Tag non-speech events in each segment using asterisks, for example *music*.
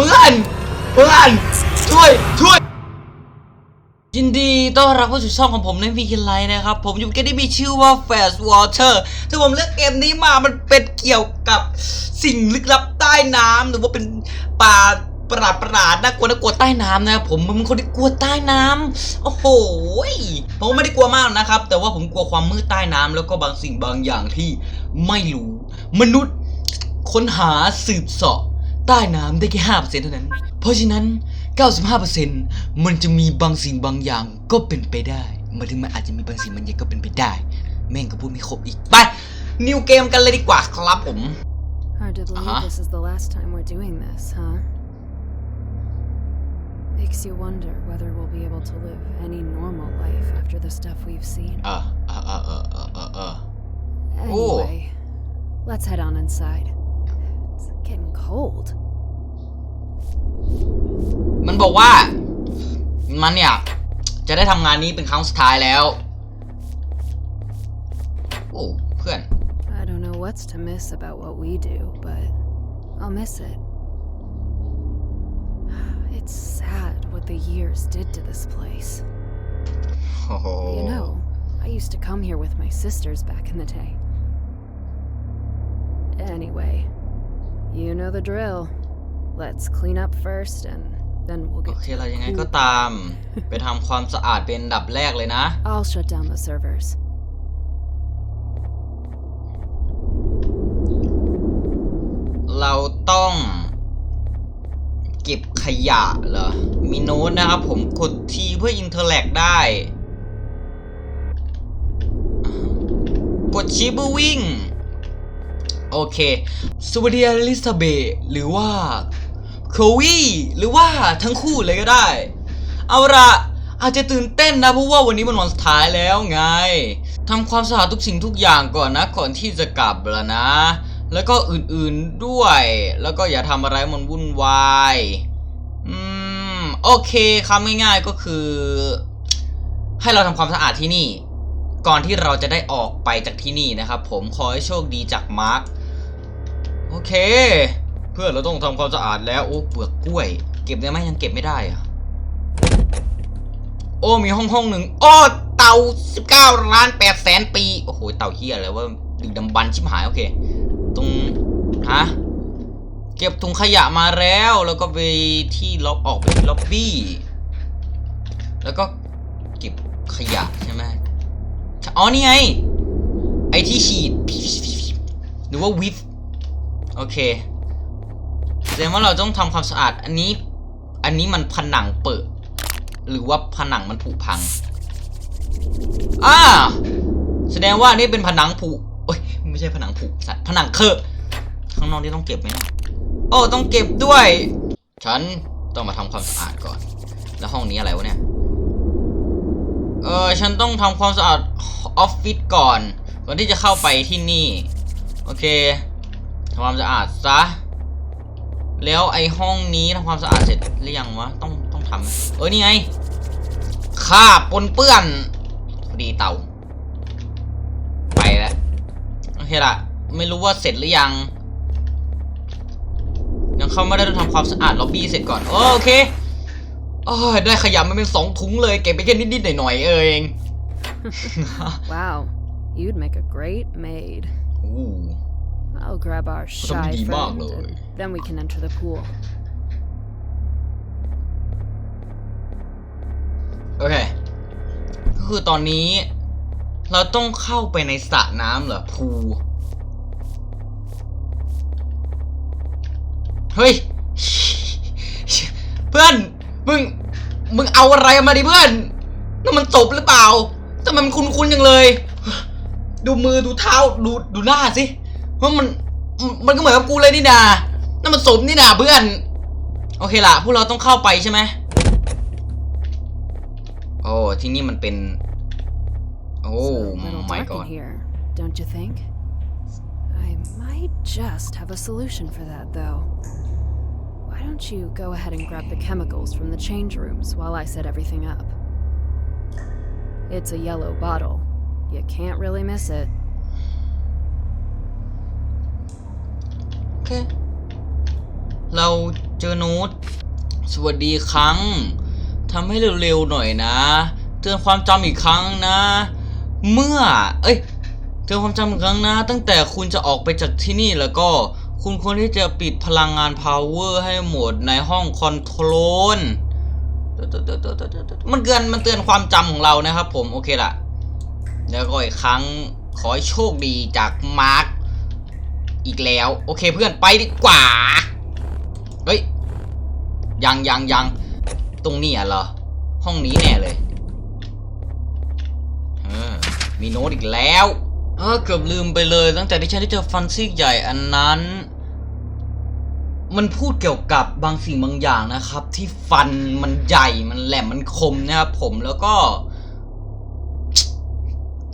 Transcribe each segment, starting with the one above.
พื่อนเพื่อนช่วยช่วย ยินดีต้อนรับเข้าสู่ช่องของผมในวีคินไลน์นะครับ ผมอยู่เกมที่มีชื่อว่า Fast Water ถ้าผมเลือกเกมนี้มามันเป็นเกี่ยวกับสิ่งลึกลับใต้น้ำหรือว่าเป็นป่าประหลาดประหลาดน่ากลัวน่ากลัวใต้น้ำนะครับผมเป็นคนที่กลัวใต้น้ำโอ้โหผมไม่ได้กลัวมากนะครับ แต่ว่าผมกลัวความมืดใต้น้ำแล้วก็บางสิ่งบางอย่างที่ไม่รู้ มนุษย์ค้นหาสืบเสาะ ใต้น้ำได้แค่ห้าเปอร์เซ็นต์เท่านั้น เพราะฉะนั้น 95%มันจะมีบางสิ่งบางอย่างก็เป็นไปได้หมายถึงมันอาจจะมีบางสิ่งบางอย่างก็เป็นไปได้ แม่งก็พูดไม่ครบอีก ไป นิวเกมกันเลยดีกว่าครับผม Hard to believe Uh-huh. this is the last time we're doing this, huh? Makes you wonder whether we'll be able to live any normal life after the stuff we've seen. เออเออเออเออเออเออเออ Anyway, let's head on inside. It's getting cold. มันบอกว่า มันเนี่ย จะได้ทำงานนี้เป็นครั้งสุดท้ายแล้ว โอ้เพื่อน I don't know what's to miss about what we do, but I'll miss it. *sighs* It's sad what the years did to this place. โอ้โห You know, I used to come here with my sisters back in the day. Anyway, you know the drill. Let's clean up first and then we'll โอ get เค to เรา the ยังไงก็ cool- ตาม ไปทำความสะอาดเป็นอันดับแรกเลยนะ I'll shut down the servers. เราต้องเก็บขยะเหรอ มีโน้ตนะครับผมกดทีเพื่ออินเทอร์แลกได้ กดชิปเพื่อวิ่ง โอเคสวัสดีอลิซาเบธหรือว่าโควีหรือว่าทั้งคู่เลยก็ได้ เอาละอาจจะตื่นเต้นนะเพราะว่าวันนี้มันวันสุดท้ายแล้วไงทำความสะอาดทุกสิ่งทุกอย่างก่อนนะ ก่อนที่จะกลับแล้วนะ แล้วก็อื่นๆด้วย แล้วก็อย่าทำอะไรมันวุ่นวายอืมโอเคคำง่ายๆก็คือ ให้เราทำความสะอาดที่นี่ ก่อนที่เราจะได้ออกไปจากที่นี่นะครับผมขอให้โชคดีจากมาร์ค โอเค เพื่อนเราต้องทำความสะอาดแล้วโอ้เปลือกกล้วย เก็บได้ไหมยังเก็บไม่ได้อะโอ้มีห้องห้องหนึ่งโอ้เต่า19ล้าน8แสนปี โอ้โห เต่าเฮียอะไรว่าดึกดำบรรชิบหาย โอเค ตรง ฮะ เก็บถุงขยะมาแล้ว แล้วก็ไปที่ล็อบออกไปที่ล็อบบี้ แล้วก็เก็บขยะใช่ไหมอ๋อ นี่ไง ไอที่ฉีดหรือว่าวิฟ โอเคแสดงว่าเราต้องทำความสะอาด อันนี้ อันนี้มันผนังเปิด หรือว่าผนังมันผุพังอ่าแสดงว่านี่เป็นผนังผุโอ้ยไม่ใช่ผนังผุสัตว์ผนังเคอะข้างนอกนี่ต้องเก็บไหมโอ้ต้องเก็บด้วย ฉันต้องมาทำความสะอาดก่อน แล้วห้องนี้อะไรวะเนี่ยเออฉันต้องทำความสะอาดออฟฟิศก่อน ก่อนที่จะเข้าไปที่นี่ โอเค ทำความสะอาดซะ แล้วไอห้องนี้ทำความสะอาดเสร็จหรือยังวะ ต้องต้องทำไหมเออนี่ไงคราบปนเปื้อนพอดีเต่า ไปแล้วโอเคละไม่รู้ว่าเสร็จหรือยัง ยังเข้าไม่ได้ต้องทำความสะอาดล็อบบี้เสร็จก่อน โอเคโอ้ยได้ขยะมาเป็นสองถุงเลยเก็บไปแค่นิดๆหน่อยๆเอง Wow, you'd make a great maid. อู้ I'll grab our Wat een shy die friend, maagloos. and then we can enter the pool. โอเค ก็คือตอนนี้ เราต้องเข้าไปในสระน้ำเหรอพูลเฮ้ย เพื่อน มึง มึงเอาอะไรมาดิเพื่อนนั่นมันศพหรือเปล่าทำไมมันคุ้นๆจังเลย ดูมือดูเท้าดูดูหน้าสิ ว่าะมันมันก็เหมือนกับกูเลยนี่นานั่นมันศพนี่นาเพื่อน โอเคล่ะพวกเราต้องเข้าไปใช่ไหมโอ้ที่นี่มันเป็น โอ้ my god don't you think? I might just have a solution for that, though. Why don't you go ahead and grab the chemicals from the change rooms while I set everything up? It's a yellow bottle. You can't really miss it. โอ เค เราเจอน้ตสวัสดีครั้งทำให้เร็วๆหน่อยนะ เตือนความจำอีกครั้งนะ เมื่อ เอ้ย เตือนความจำอีกครั้งนะ ตั้งแต่คุณจะออกไปจากที่นี่แล้วก็ คุณควรที่จะปิดพลังงาน power ให้หมดในห้องคอนโทรล มันเตือนมันเตือนความจำของเรานะครับผม โอเคละแล้วก็อีกครั้งขอโชคดีจากมาร์ค อีกแล้ว โอเคเพื่อนไปดีกว่า เฮ้ย ยังยังยังตรงนี้อะเหรอ ห้องนี้แน่เลยเออมีโน้ตอีกแล้วเออเกือบลืมไปเลย ตั้งแต่ที่ฉันได้เจอฟันซี่ใหญ่อันนั้น มันพูดเกี่ยวกับบางสิ่งบางอย่างนะครับ ที่ฟันมันใหญ่มันแหลมมันคมนะครับผมแล้วก็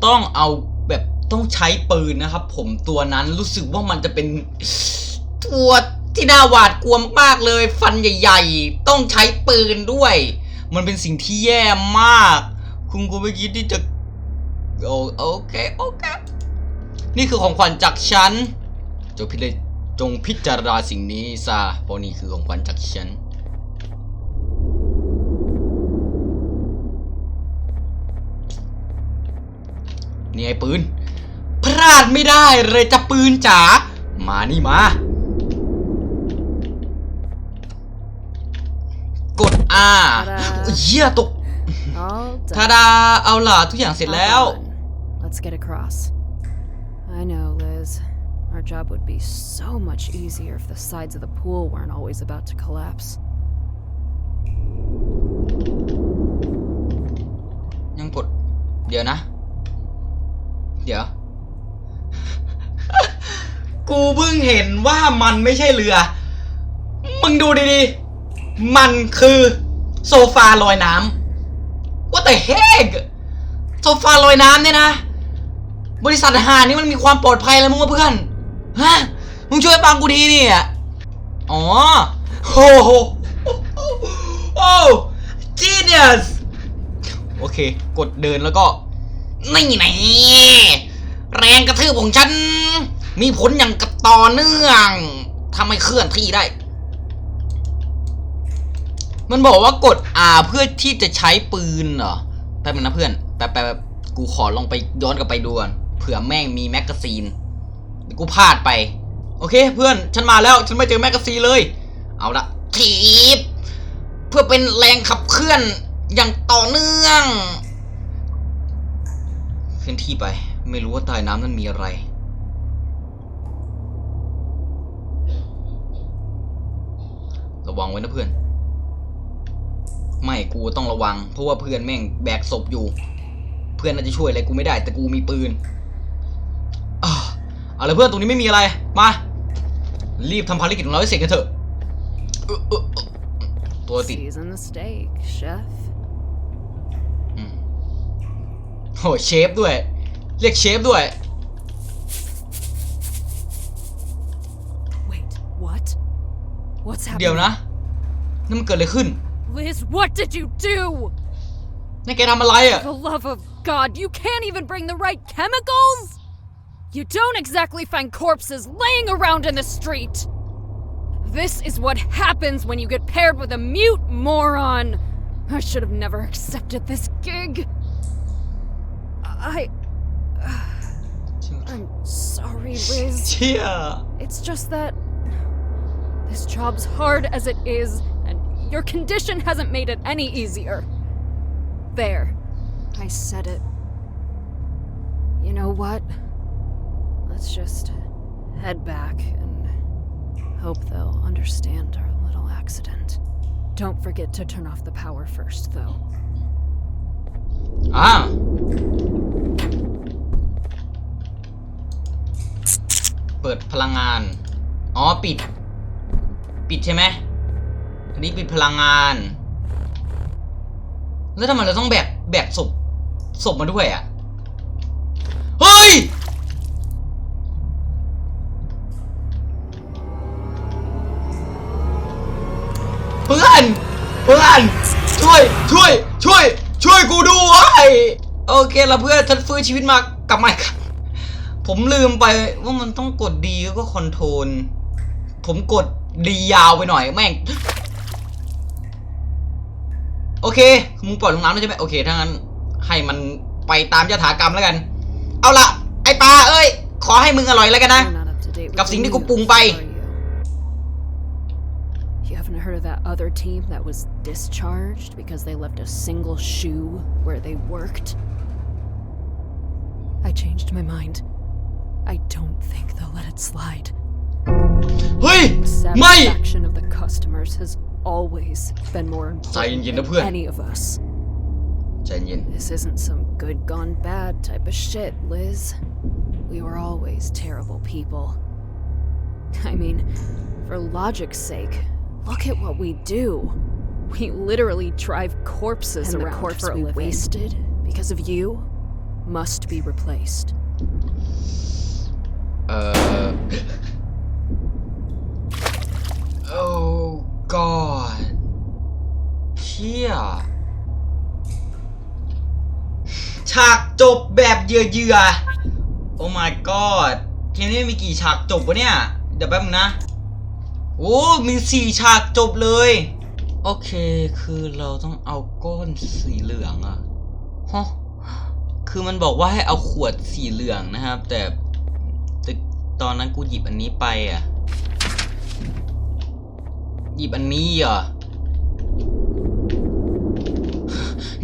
ต้องเอาแบบ ต้องใช้ปืนนะครับ ผมตัวนั้นรู้สึกว่ามันจะเป็นตัวที่น่าหวาดกลัวมากๆเลย ฟันใหญ่ ๆ ต้องใช้ปืนด้วย มันเป็นสิ่งที่แย่มาก คุณกูไม่คิดที่จะโอโอเคโอเคนี่คือของขวัญจากฉันจงพิจจงพิจารณาสิ่งนี้ซะเพราะนี่คือของขวัญจากฉันนี่ไอ้ปืนาดไม่ได้เลยจะปืนจ๋า มานี่มา กด R อุ๊ยเหี้ยตก All ทา done. ดา เอาล่ะทุกอย่างเสร็จแล้ว All done. Let's get across. I know, Liz. Our job would be so much easier if the sides of the pool weren't always about to collapse. ยังกด เดี๋ยวนะ เดี๋ยว กูเพิ่งเห็นว่ามันไม่ใช่เรือ มึงดูดีๆ มันคือโซฟาลอยน้ำว่าแต่เฮกโซฟาลอยน้ำเนี่ยนะ บริษัทอาหารนี่มันมีความปลอดภัยแล้วมึงว่าเพื่อน ฮะ มึงช่วยฟังกูทีนี่อ๋อโอ้โหโอ้ genius โอเค กดเดินแล้วก็นี่ไงแรงกระทืบของฉัน มีผลอย่างกับต่อเนื่องทำให้เคลื่อนที่ได้ มันบอกว่ากด R เพื่อที่จะใช้ปืนเหรอ แป๊บนึงนะเพื่อน แป๊บแป๊บกูขอลองไปย้อนกลับไปดูก่อนเผื่อแม่งมีแมกกาซีน กูพลาดไป โอเคเพื่อน ฉันมาแล้ว ฉันไม่เจอแมกกาซีนเลย เอาละทีบเพื่อเป็นแรงขับเคลื่อนอย่างต่อเนื่อง เคลื่อนที่ไป ไม่รู้ว่าใต้น้ำนั้นมีอะไร ระวังไว้นะเพื่อน ไม่กูต้องระวัง เพราะว่าเพื่อนแม่งแบกศพอยู่ เพื่อนน่าจะช่วยอะไรกูไม่ได้ แต่กูมีปืนอะเอาละเพื่อนตรงนี้ไม่มีอะไร มา รีบทำภารกิจของเราให้เสร็จกันเถอะเออเออเออตัวติด Season the steak, chef. อืมโหเชฟด้วย เรียกเชฟด้วย Wait, what? What's เดี๋ยว happening? นะ นั่นมันเกิดอะไรขึ้น Liz, what did you do? นี่แกทำอะไรอ่ะ For the love of God, you can't even bring the right chemicals? You don't exactly find corpses laying around in the street. This is what happens when you get paired with a mute moron. I should have never accepted this gig. I. I'm sorry, *sighs* Liz. เชี่ย It's just that. This job's hard as it is, and your condition hasn't made it any easier. There. I said it. You know what? Let's just head back and hope they'll understand our little accident. Don't forget to turn off the power first, though. อ้าวเปิดพลังงาน อ๋อ ปิด ปิดใช่ไหม อันนี้ปิดพลังงาน แล้วทำไมเราต้องแบกแบกศพศพมาด้วยอะ เฮ้ย เพื่อน เพื่อน ช่วย ช่วย ช่วย ช่วยกูด้วยโอเคละเพื่อนฉันฟื้นชีวิตมากลับมาครั้งผมลืมไปว่ามันต้องกดดีแล้วก็คอนโทรล ผมกดดียาวไปหน่อยแม่ง โอเคมึงปล่อยลงน้ำแล้วใช่ไหมโอเคถ้างั้นให้มันไปตามยถากรรมแล้วกัน เอาละไอปลาเอ้ย ขอให้มึงอร่อยแล้วกันนะ You're not up to date with กับสิ่งที่กู the ปรุง news, ไป are you? You haven't heard of that other team that was discharged because they left a single shoe where they worked? I changed my mind. I don't think they'll let it slide. เฮ้ย The ไม่ satisfaction of the customers has always been more Say important yun na than พื่อน any of us. ใจเย็น This isn't some good gone bad type of shit, Liz. We were always terrible people. I mean, for logic's sake, look at what we do. We literally drive corpses And the around corpse for a we living. wasted because of you must be replaced. ากจบแบบเยื่อๆ Oh my God เกมนี้มีกี่ฉากจบวะเนี่ย เดี๋ยวแป๊บนึงนะ โอ้ มีสี่ฉากจบเลย โอเค คือเราต้องเอาก้อนสีเหลืองอะฮะคือมันบอกว่าให้เอาขวดสีเหลืองนะครับ แต่แต่ตอนนั้นกูหยิบอันนี้ไปอะหยิบอันนี้เหรอ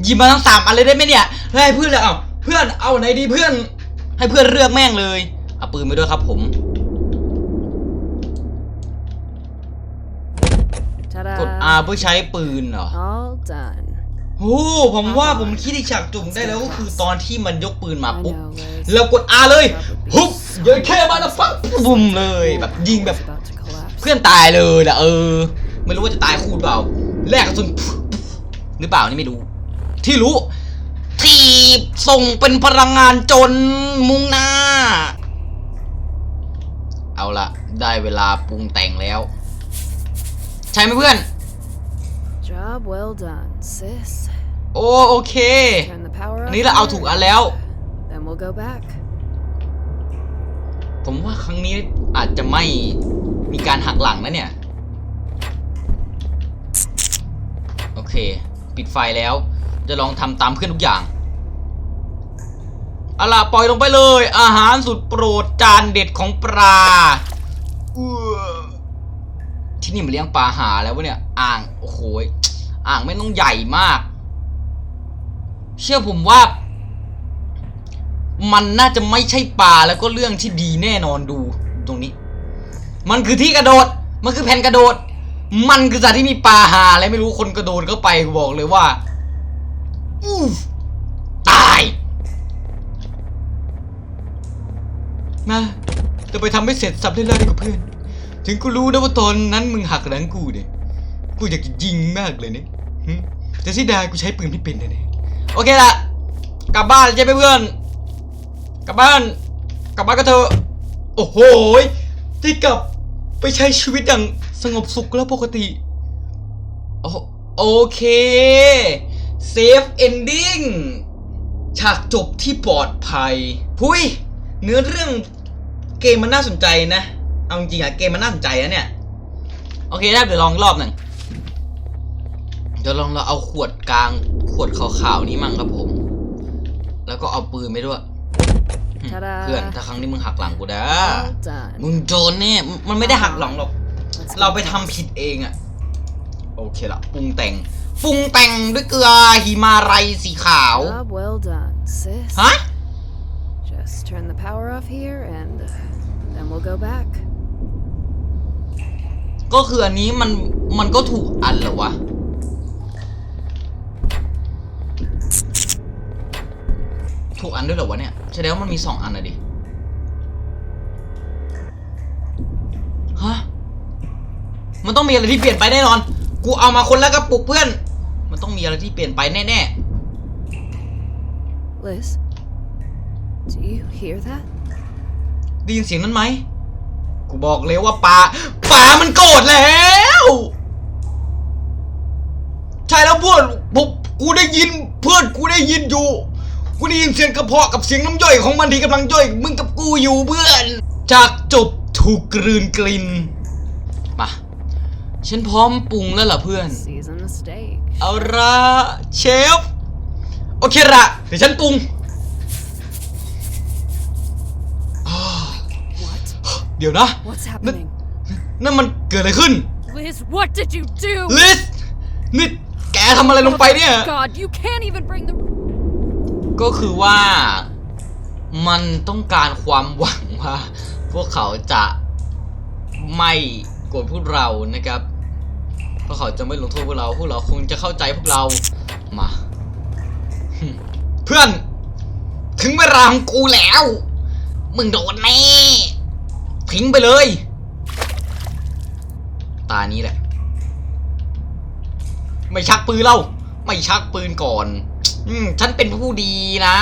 หยิบมาทั้งสามอันเลยได้ไหมเนี่ยเฮ้ยเพื่อนเลยเอาเพื่อนเอาไหนดีเพื่อน ให้เพื่อนเลือกแม่งเลยเอาปืนไปด้วยครับผม Ta-da! กด R เพื่อใช้ปืนเหรอ All done. โอ้ผมว่าผมคิดอีกฉากจุ่มได้แล้วก็คือตอนที่มันยกปืนมา I ปุ๊บ know, Liz. แล้วกด R เลยปุ๊บเดี๋ยวแค่มาแล้วปั๊บบุ้มเลยแบบยิงแบบ It's about to collapse. เพื่อนตายเลยนะเออ ไม่รู้ว่าจะตายคู่หรือเปล่าแลกกระสุนหรือเปล่านี่ไม่รู้ ที่รู้ทีบส่งเป็นพลังงานจนมุ่งหน้า เอาละได้เวลาปรุงแต่งแล้ว ใช่ไหมเพื่อน Job well done, sis. โอโอเค Turn the power อั up นนี้เราเอา here ถูกอันแล้ว Then we'll go back. ผมว่าครั้งนี้อาจจะไม่มีการหักหลังนะเนี่ย โอเค ปิดไฟแล้ว จะลองทำตามเพื่อนทุกอย่างอาล่ะปล่อยลงไปเลย อาหารสุดโปรดจานเด็ดของปลาที่นี่มันเลี้ยงปลาหาแล้ววะเนี่ย อ่างโอ้โหอ่างไม่ต้องใหญ่มาก เชื่อผมว่า มันน่าจะไม่ใช่ปลาแล้วก็เรื่องที่ดีแน่นอนดูตรงนี้ มันคือที่กระโดด มันคือแผ่นกระโดด มันคือสัตว์ที่มีปลาหาอะไรไม่รู้คนกระโดดเข้าไปบอกเลยว่า อู้ตายมาจะไปทำให้เสร็จสับเรื่อยๆดีกว่าเพื่อน ถึงกูรู้นะว่าตอนนั้นมึงหักหลังกูเนี่ย กูอยากจะยิงมากเลยเนี่ยแต่สิดากูใช้ปืนไม่เป็นแน่ๆโอเคละกลับบ้านใช่ไหมเพื่อน กลับบ้าน กลับบ้านกันเถอะ โอ้โหยได้กลับไปใช้ชีวิตอย่างสงบสุขแล้วปกติ โอโอเค เซฟเอนดิ้งฉากจบที่ปลอดภัยพุยเนื้อเรื่องเกมมันน่าสนใจนะ เอาจริงๆอะเกมมันน่าสนใจนะเนี่ย โอเคได้เดี๋ยวลองรอบหนึ่งเดี๋ยวลองเราเอาขวดกลางขวดขาวๆนี้มั่งครับผม แล้วก็เอาปืนไปด้วย Ta-da. เพื่อนถ้าครั้งนี้มึงหักหลังกูนะ All done. มึงโดนแน่มมันไม่ได้หักหลังหรอก Let's เรา get ไป this. ทำผิดเองอะโอเคละปรุงแต่ง ปรุงแต่งด้วยเกลือหิมาลัยสีขาว Job well done, sis. ฮะ Just turn the power off here and uh, then we'll go back. ก็คืออันนี้มันมันก็ถูกอันเหรอวะ ถูกอันด้วยเหรอวะเนี่ยแสดงว่ามันมีสองอันอะดิ ฮะ มันต้องมีอะไรที่เปลี่ยนไปแน่นอน กูเอามาคนละกระปุกเพื่อนมัน ต้องมีอะไรที่เปลี่ยนไปแน่ Liz, do you hear that? ๆได้ยินเสียงนั้นไหม กูบอกเลยว่าปลาปลามันโกรธแล้ว ใช่แล้วเพื่อนผมกูได้ยินเพื่อนกูได้ยินอยู่ กูได้ยินเสียงกระเพาะกับเสียงน้ำย่อยของมันที่กำลังย่อยมึงกับกูอยู่เพื่อน จากจบถูกกลืนกลินมา ฉันพร้อมปรุงแล้วล่ะเพื่อน Season the steak. เอาละเชฟ โอเคละเดี๋ยวฉันปรุง What? เดี๋ยวนะ What's happening? นั่นมันเกิดอะไรขึ้น Liz, what did you do? ลิสนี่แกทำอะไรลงไปเนี่ย God, you can't even bring the. ก็คือว่ามันต้องการความหวังว่า พวกเขาจะไม่โกรธพวกเรานะครับ พวกเขาจะไม่ลงโทษพวกเรา พวกเราคงจะเข้าใจพวกเรา มา เพื่อน ถึงเวลาของกูแล้ว มึงโดนแน่ทิ้งไปเลย ตานี้แหละ ไม่ชักปืนเล่า ไม่ชักปืนก่อน อืม ฉันเป็นผู้ดีนะ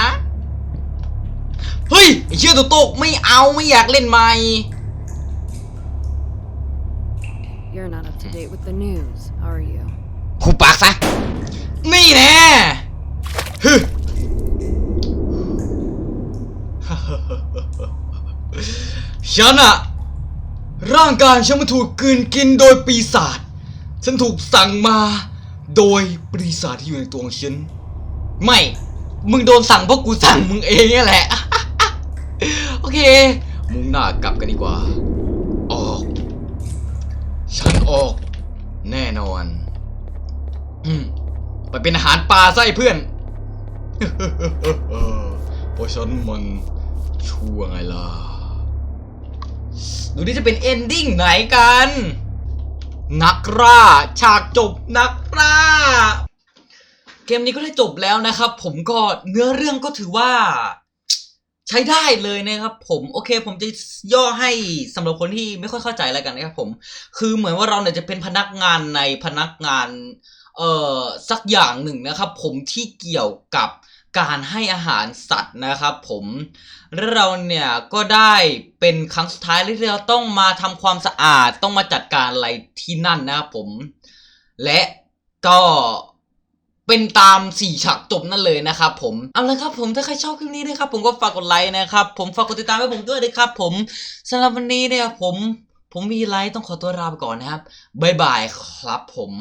เฮ้ยเชื่อตัวโตกไม่เอาไม่อยากเล่นใหม่ to date with the news, are you? คูปากซะ นี่แน่ฮึฉันอะร่างกายฉันมันถูกกลืนกินโดยปีศาจ ฉันถูกสั่งมาโดยปีศาจที่อยู่ในตัวของฉัน ไม่ มึงโดนสั่งเพราะกูสั่งมึงเองนี่แหละ โอเค มุ่งหน้ากลับกันดีกว่าออก ฉันออก แน่นอนไปเป็นอาหารปลาไอ้เพื่อนเพราะฉันมันชั่วไงล่ะ ดูนี่จะเป็นเอนดิ้งไหนกัน นักล่าฉากจบนักล่า เกมนี้ก็ได้จบแล้วนะครับ ผมก็เนื้อเรื่องก็ถือว่า ใช้ได้เลยนะครับผมโอเคผมจะย่อให้สำหรับคนที่ไม่ค่อยเข้าใจแล้วกันนะครับผม คือเหมือนว่าเราเนี่ยจะเป็นพนักงานในพนักงานเอ่อสักอย่างหนึ่งนะครับ ผมที่เกี่ยวกับการให้อาหารสัตว์นะครับผมแล้วเราเนี่ยก็ได้เป็นครั้งสุดท้ายที่เราต้องมาทำความสะอาดต้องมาจัดการอะไรที่นั่นนะครับผม และก็ เป็นตามสีฉากจบนั่นเลยนะครับผมเอาละครับผมถ้าใครชอบคลิปนี้นะครับผมก็ฝากกดไลค์นะครับผมฝากกดติดตามให้ผมด้วยนะครับผมสำหรับวันนี้เนี่ยผม ผมมีไลค์ต้องขอตัวลาไปก่อนนะครับบ๊ายบายครับผม